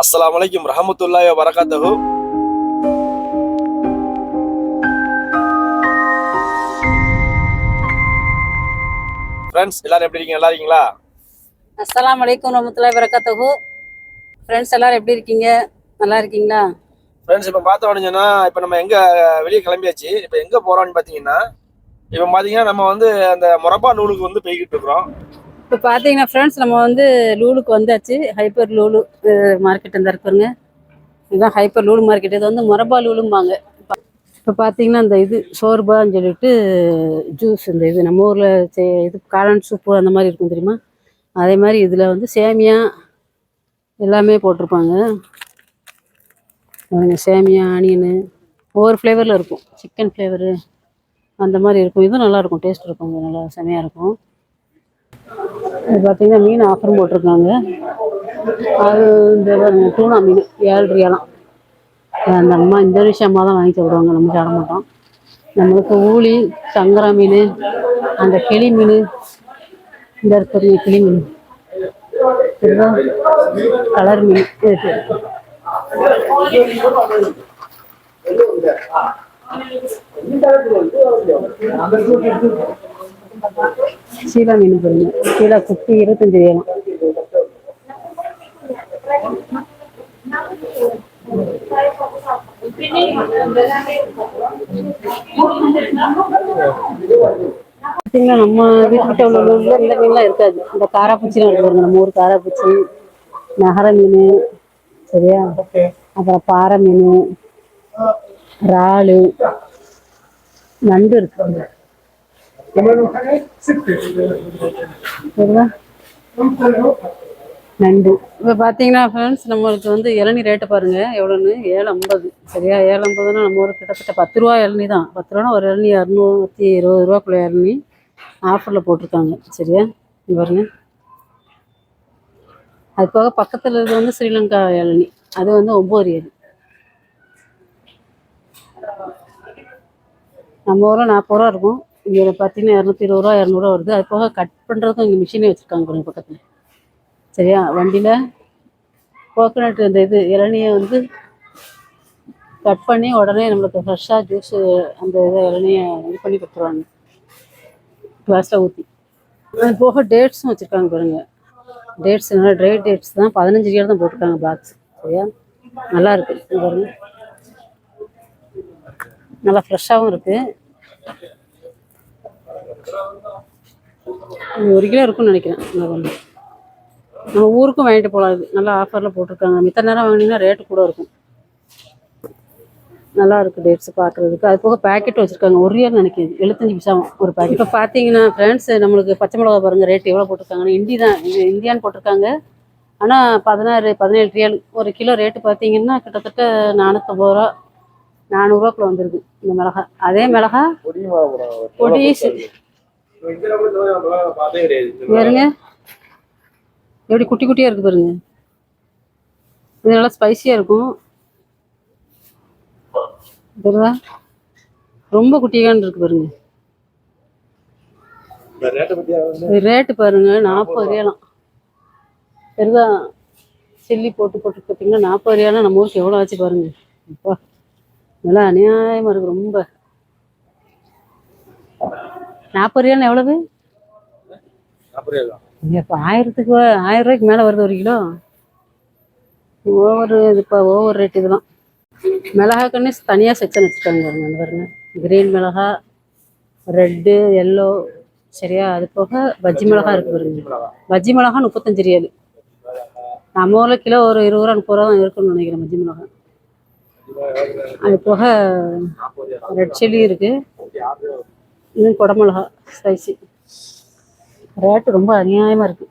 அஸ்ஸலாமு அலைக்கும் ரஹமத்துல்லாஹி வரகாத்தஹு ஃப்ரெண்ட்ஸ் எல்லாரும் எப்படி இருக்கீங்க? நல்லா இருக்கீங்களா? அஸ்ஸலாமு அலைக்கும் ரஹமத்துல்லாஹி வரகாத்துஹு ஃப்ரெண்ட்ஸ் எல்லாரும் எப்படி இருக்கீங்க? நல்லா இருக்கீங்களா? ஃப்ரெண்ட்ஸ் இப்போ பார்த்தோம்னு சொன்னா இப்போ நம்ம எங்க வெளியே கிளம்பியாச்சு. இப்போ எங்க போறோம்னு பார்த்தீங்கன்னா இப்போ பார்த்தீங்கன்னா நம்ம வந்து அந்த முரப்பா நூலுக்கு வந்து போய்கிட்டு இருக்கிறோம். இப்போ பார்த்தீங்கன்னா ஃப்ரெண்ட்ஸ் நம்ம வந்து லூலுக்கு வந்தாச்சு. ஹைப்பர் லூலு மார்க்கெட் இந்த இருக்குங்க இதுதான் ஹைப்பர் லூலு மார்க்கெட் இது வந்து முரபா லூலும்பாங்க. இப்போ பார்த்தீங்கன்னா அந்த இது சோர்பான்னு சொல்லிட்டு ஜூஸ் இந்த இது நம்ம ஊரில் இது காளான் சூப்பு அந்த மாதிரி இருக்கும் தெரியுமா? அதே மாதிரி இதில் வந்து சேமியா எல்லாமே போட்டிருப்பாங்க. சேமியா ஆனியனு ஒவ்வொரு ஃப்ளேவரில் இருக்கும். சிக்கன் ஃப்ளேவரு அந்த மாதிரி இருக்கும். இதுவும் நல்லாயிருக்கும் டேஸ்ட் இருக்கும். நல்லா செமையாக இருக்கும். இது பார்த்தீங்கன்னா மீன் ஆஃபர் போட்டிருக்காங்க. அது இந்த டூனா மீன் ஏழு ரூபாலாம் அந்த அம்மா இந்தோனேஷியா அம்மா தான் வாங்கி சாப்பிடுவாங்க நம்ம சாப்பிட மாட்டோம். நம்மளுக்கு ஊளி சங்கரா மீன் அந்த கிளி மீன் இந்த இருக்கிற கிளி மீன். இதுதான் கலர் மீன். இருக்கு. சீலா மீன் பாருங்க சீலா குட்டி இருபத்தஞ்சு வேணும். பார்த்தீங்கன்னா நம்ம வீட்டுக்கிட்ட உள்ள உள்ள இந்த மீன்லாம் இருக்காது. இந்த காராப்பூச்சிலாம் இருக்கு நம்ம ஊர் காராப்பூச்சி. நகர மீன் சரியா? அப்புறம் பாறை மீன் இறாலு நண்டு இருக்கு? நண்டு இப்போ பார்த்தீங்கன்னா ஃப்ரெண்ட்ஸ் நம்மளுக்கு வந்து இளநீ ரேட்டு பாருங்கள் எவ்வளோன்னு ஏழு ஐம்பது சரியா? ஏழு ஐம்பதுன்னா நம்ம ஒரு கிட்டத்தட்ட பத்து ரூபா இளநி தான். பத்து ரூபானா ஒரு இளநி இரநூத்தி இருபது ரூபாக்குள்ள இளநி ஆஃபரில் போட்டிருக்காங்க. சரியா? பாருங்க. அது போக பக்கத்தில் இருக்கிறது வந்து ஸ்ரீலங்கா இளநி. அது வந்து ஒம்பது ஏழு நம்ம ஊரில் நாற்பது ரூபா இருக்கும். இங்கே பார்த்தீங்கன்னா இரநூத்தி இருபது ரூபா இரநூறுவா வருது. அது போக கட் பண்ணுறதுக்கும் இங்கே மிஷினே வச்சுருக்காங்க பாருங்க பக்கத்தில். சரியா? வண்டியில் கோகோனட் இந்த இது இளநியை வந்து கட் பண்ணி உடனே நம்மளுக்கு ஃப்ரெஷ்ஷாக ஜூஸு அந்த இதை இளநியை இது பண்ணி கொடுத்துருவாங்க. கிளாஸில் ஊற்றி அது போக டேட்ஸும் வச்சுருக்காங்க பாருங்க. டேட்ஸ் நல்லா ட்ரை டேட்ஸ் தான். பதினஞ்சு கிலோ தான் போட்டிருக்காங்க பாக்ஸ் சரியா? நல்லா இருக்கு. பாருங்க. நல்லா ஃப்ரெஷ்ஷாகவும் இருக்குது ஒரு கிலோ இருக்கும்னு நினைக்கிறேன். நம்ம ஊருக்கும் வாங்கிட்டு போகலாம். இது நல்லா ஆஃபரில் போட்டிருக்காங்க. மித்த நேரம் வாங்கினீங்கன்னா ரேட்டு கூட இருக்கும். நல்லா இருக்கு டேட்ஸ் பார்க்குறதுக்கு. அது போக பேக்கெட் வச்சுருக்காங்க. ஒரு ரியல் நினைக்கிது எழுபத்தஞ்சு பிசாவும் ஒரு பேக்கெட் இப்போ பார்த்தீங்கன்னா ஃப்ரெண்ட்ஸ் நம்மளுக்கு பச்சை மிளகா பாருங்க. ரேட் எவ்வளோ போட்டிருக்காங்கன்னா. இண்டி தான். இந்தியான்னு போட்டிருக்காங்க. ஆனால் பதினாறு பதினேழு ரியல் ஒரு கிலோ ரேட்டு பார்த்தீங்கன்னா கிட்டத்தட்ட நானூற்றம்பது ரூபா நானூறுரூவாக்குள்ள வந்துருக்கு இந்த மிளகா அதே மிளகா பொடி பாருங்க. எப்படி குட்டி குட்டியா இருக்கு பாருங்க. இது நல்லா ஸ்பைசியா இருக்கும். தெரியுதா? ரொம்ப குட்டியான்னு இருக்கு பாருங்க. ரேட்டு பாருங்க நாற்பது ரூபாயெல்லாம் தெரியுதா? சில்லி போட்டு போட்டு பார்த்தீங்கன்னா நாற்பது ரியாலாம் நம்ம ஊருக்கு எவ்வளோ ஆச்சு பாருங்க. அப்பா நல்லா அநியாயமாக இருக்கு ரொம்ப. நாற்பது ரியால் எவ்வளவு? இப்போ ஆயிரத்துக்கு ஆயிரம் ரூபாய்க்கு மேலே வருது ஒரு கிலோ. ஓவர் இது இப்போ ஓவர் ரேட் இதெல்லாம். மிளகா கண்ணு தனியாக செக்ஷன் வச்சுருக்காங்க பாருங்க கிரீன் மிளகா ரெட்டு எல்லோ சரியா? அது போக பஜ்ஜி மிளகா இருக்கு பாருங்க. பஜ்ஜி மிளகா. முப்பத்தஞ்சு ரியல். நம்ம ஊரில் கிலோ ஒரு இருபது ரூபா முப்பது ரூபா தான் இருக்கும்னு நினைக்கிறேன் பஜ்ஜி மிளகா. அது போக ரெட் சில்லி இருக்கு. இன்னும் குடமிளகா ஸ்பைசி ரேட்டு ரொம்ப அநியாயமா இருக்கு.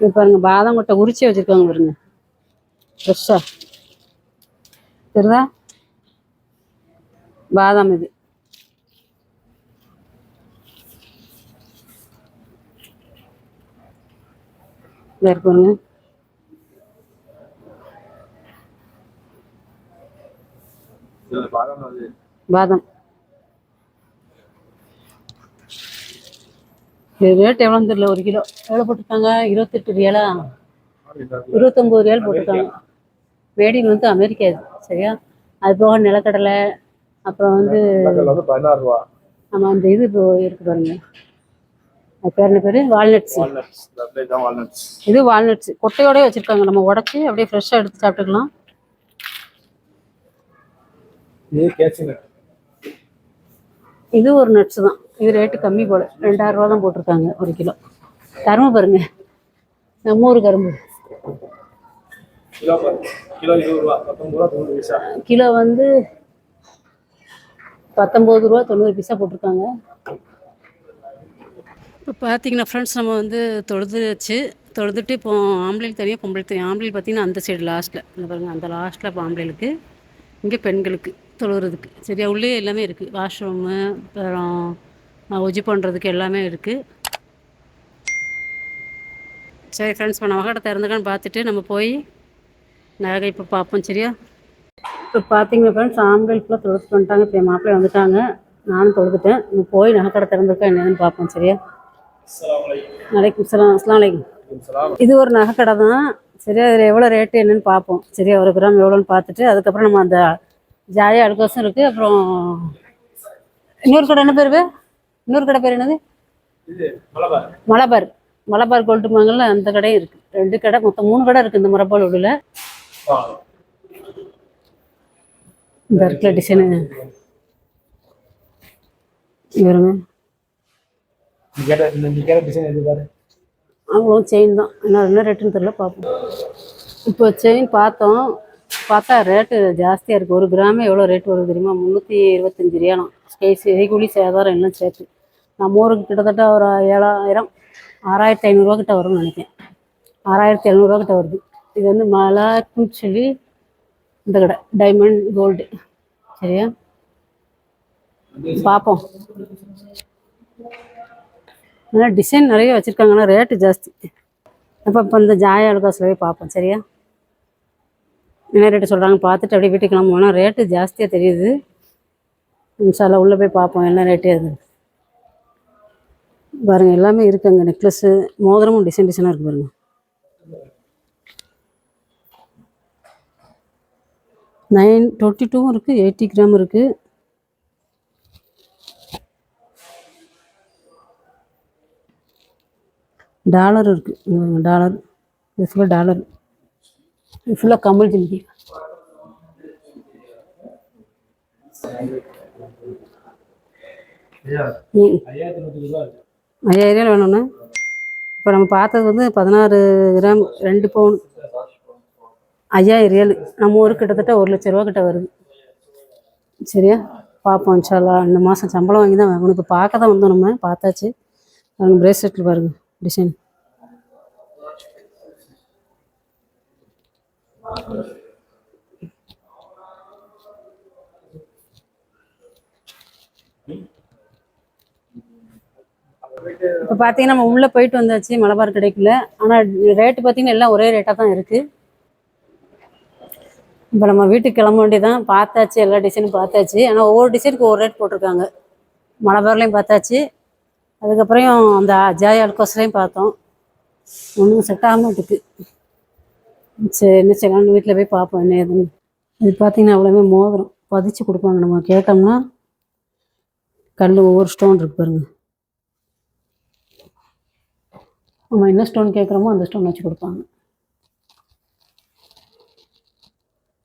இது பாருங்க பாதாம் கொட்டை உரிச்சி வச்சுருக்காங்க பாருங்க. ஃப்ரெஷ்ஷாக தெரியுதா? பாதாம் இது. இருக்கு பாருங்க. பாதாம். ரேட் எவ்வளோன்னு தெரியல ஒரு கிலோ. எவ்வளோ போட்டிருக்காங்க? இருபத்தெட்டு ரியாலா இருபத்தொம்போது ரியால் போட்டிருக்காங்க. மேடின் வந்து அமெரிக்கா இது சரியா? அது போக நிலக்கடலை அப்புறம் வந்து நம்ம அந்த இது இப்போ இருக்கு பாருங்க. அது பேர் என்ன பேர்? வால்நட்ஸ் இது வால்நட்ஸ் கொட்டையோடய வச்சுருக்காங்க. நம்ம உடச்சி அப்படியே ஃப்ரெஷ்ஷாக எடுத்து சாப்பிட்டுக்கலாம். இது கேட்சிங் இது ஒரு நட்ஸ் தான். இது ரேட்டு கம்மி போல. ரெண்டாயிரம் ரூபா தான் போட்டிருக்காங்க ஒரு கிலோ. கரும்பு பாருங்க. நம்ம ஊர் கரும்பு. கிலோ வந்து பத்தொம்பது ரூபா தொண்ணூறு பைசா போட்டிருக்காங்க. இப்போ பார்த்தீங்கன்னா ஃப்ரெண்ட்ஸ் நம்ம வந்து தொழுதுச்சு தொழுதுட்டு இப்போ ஆம்பளைக்கு தனியாக பொம்பளைக்கு தனியாக ஆம்பளைக்கு பார்த்தீங்கன்னா அந்த சைடு லாஸ்ட்டில் இந்த பாருங்க அந்த லாஸ்ட்டில் இப்போ ஆம்பளைகளுக்கு இங்கே பெண்களுக்கு. தொழுகிறதுக்கு சரியா? உள்ளே எல்லாமே இருக்குது வாஷ்ரூமு அப்புறம் ஒஜி பண்ணுறதுக்கு எல்லாமே இருக்குது சரி ஃப்ரெண்ட்ஸ் இப்போ நம்ம கடை திறந்துக்கான்னு பார்த்துட்டு நம்ம போய் நகை இப்போ பார்ப்போம். சரியா? இப்போ பார்த்தீங்கன்னா ஃப்ரெண்ட்ஸ் ஆம்பளை ஃபுல்லாக தொழுதுட்டு வந்துட்டாங்க. இப்போ என் மாப்பிள்ளை வந்துட்டாங்க. நானும் தொழுதுட்டேன். நம்ம போய் நகைக்கடை திறந்துருக்கா என்னதுன்னு பார்ப்போம். சரியா? வலைக்கும் சலாம் அஸ்லாம் வலைக்கும் இது ஒரு நகைக்கடை தான். சரியா? அதில் எவ்வளோ ரேட்டு என்னன்னு பார்ப்போம். சரியா? ஒரு கிராம் எவ்வளோன்னு பார்த்துட்டு அதுக்கப்புறம் நம்ம அந்த ஜாயா அடுக்கோசம் இருக்குது அப்புறம் இன்னொரு கடை என்ன பேர்? இன்னொரு கடை பேர் என்னது? மலபார். மலபார். கோல்டு மாங்கல்ல அந்த கடையும் இருக்குது ரெண்டு கடை மொத்தம் மூணு கடை இருக்குது இந்த முறப்பால் உள்ள இந்த இருக்குல்ல டிசைனு இவருங்க அவங்களும் செயின் தான். என்ன என்ன ரேட்டுன்னு தெரியல பார்ப்போம் இப்போ செயின் பார்த்தோம். பார்த்தா ரேட்டு ஜாஸ்தியாக இருக்குது ஒரு கிராமே எவ்வளோ ரேட் வருது தெரியுமா? முந்நூற்றி இருபத்தஞ்சி ரியாலாம். செய்கூலி சேதாரம் எல்லாம் சேர்த்து. நம்ம ஊருக்கு கிட்டத்தட்ட ஒரு ஏழாயிரம் ஆறாயிரத்தி ஐநூறுரூவா கிட்ட வரும்னு நினைக்கிறேன். ஆறாயிரத்தி எழுநூறுவா கிட்ட வருது. இது வந்து மலாக்குன்னு சொல்லி இந்த கடை. டைமண்ட் கோல்டு சரியா? பார்ப்போம். நல்லா டிசைன் நிறைய வச்சுருக்காங்கன்னா ரேட்டு ஜாஸ்தி. அப்போ இப்போ இந்த ஜாயா அலுகாசில் பார்ப்போம். சரியா? என்ன ரேட்டு சொல்கிறாங்க பார்த்துட்டு அப்படியே வீட்டுக்கு கிளம்புவோம். ஆனால் ரேட்டு ஜாஸ்தியாக தெரியுது. இன்ஷால்லா உள்ளே போய் பார்ப்போம் என்ன ரேட்டு அது பாருங்க எல்லாமே இருக்கு அங்கே. நெக்லஸ்ஸு மோதிரமும் டிசைன் டிசைனாக இருக்கு பாருங்க. நைன் டுவெண்ட்டி டூவும் இருக்குது எயிட்டி கிராம் இருக்குது டாலர் இருக்குது டாலர் இது ஃபுல்லாக டாலர் ஃபுல்லாக கமல் ஜிமிக்கி ம். ஐயாயிரம் வேணும்ண்ணா. இப்போ நம்ம பார்த்தது வந்து பதினாறு கிராம் ரெண்டு பவுன். ஐயாயிரம் ரியல். நம்ம ஊருக்கு கிட்டத்தட்ட ஒரு லட்ச ரூபா கிட்ட வருது. சரியா? பார்ப்போம் இன்ஷால்லா இந்த மாதம் சம்பளம் வாங்கி தான் வாங்கணும். இப்போ பார்க்க தான் வந்தோம் நம்ம. பார்த்தாச்சு. பாருங்க பிரேஸ்லெட்டில் பாருங்க டிசைன் இப்போ பார்த்தீங்கன்னா நம்ம உள்ளே போயிட்டு வந்தாச்சு மலபார் கிடைக்கல ஆனால் ரேட்டு பார்த்தீங்கன்னா எல்லாம் ஒரே ரேட்டாக தான் இருக்குது இப்போ நம்ம வீட்டுக்கு கிளம்ப வேண்டியதான் பார்த்தாச்சு எல்லா டிசைனும் பார்த்தாச்சு. ஆனால் ஒவ்வொரு டிசைனுக்கு ஒவ்வொரு ரேட் போட்டிருக்காங்க. மலபார்லேயும் பார்த்தாச்சு. அதுக்கப்புறம் அந்த ஜாய் அல்கோஸ்லையும் பார்த்தோம். ஒன்றும் செட் ஆக மாட்டுக்கு. சரி என்ன செய்யலாம்னு வீட்டில் போய் பார்ப்போம் என்ன ஏதுன்னு. இது பார்த்தீங்கன்னா அவ்வளோவே மோதிரம். பதிச்சு கொடுப்பாங்க. நம்ம கேட்டோம்னா கல் ஒவ்வொரு ஸ்டோன் இருக்கு பாருங்கள் நம்ம என்ன ஸ்டோன் கேட்குறோமோ அந்த ஸ்டோன் வச்சு கொடுப்பாங்க.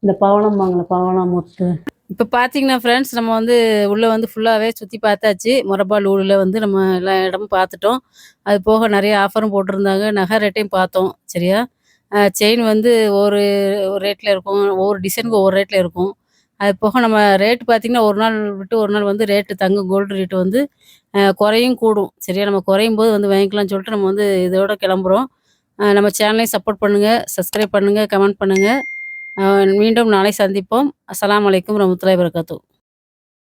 இந்த பவளம் வாங்கல பவளம் முத்து இப்போ பார்த்தீங்கன்னா ஃப்ரெண்ட்ஸ் நம்ம வந்து உள்ளே வந்து ஃபுல்லாகவே சுற்றி பார்த்தாச்சு. மொரபால் ஊழில் வந்து நம்ம எல்லா இடமும் பார்த்துட்டோம். அது போக நிறைய ஆஃபரும் போட்டிருந்தாங்க. நகை ரேட்டையும் பார்த்தோம். சரியா? செயின் வந்து ஒரு ஒரு ரேட்டில் இருக்கும். ஒவ்வொரு டிசைனுக்கு ஒவ்வொரு ரேட்டில் இருக்கும். அது போக நம்ம ரேட் பார்த்திங்கன்னா ஒரு நாள் விட்டு ஒரு நாள் வந்து ரேட்டு தங்கும் கோல்டு ரேட்டு வந்து குறையும் கூடும். சரியா? நம்ம குறையும் போது வந்து வாங்கிக்கலாம்னு சொல்லிட்டு நம்ம வந்து இதோட கிளம்புறோம். நம்ம சேனலையும் சப்போர்ட் பண்ணுங்கள் சப்ஸ்கிரைப் பண்ணுங்கள் கமெண்ட் பண்ணுங்கள் மீண்டும் நாளை சந்திப்போம். அஸ்லாம் வலைக்கம் ரமத்துலாய் வரகாத்தூ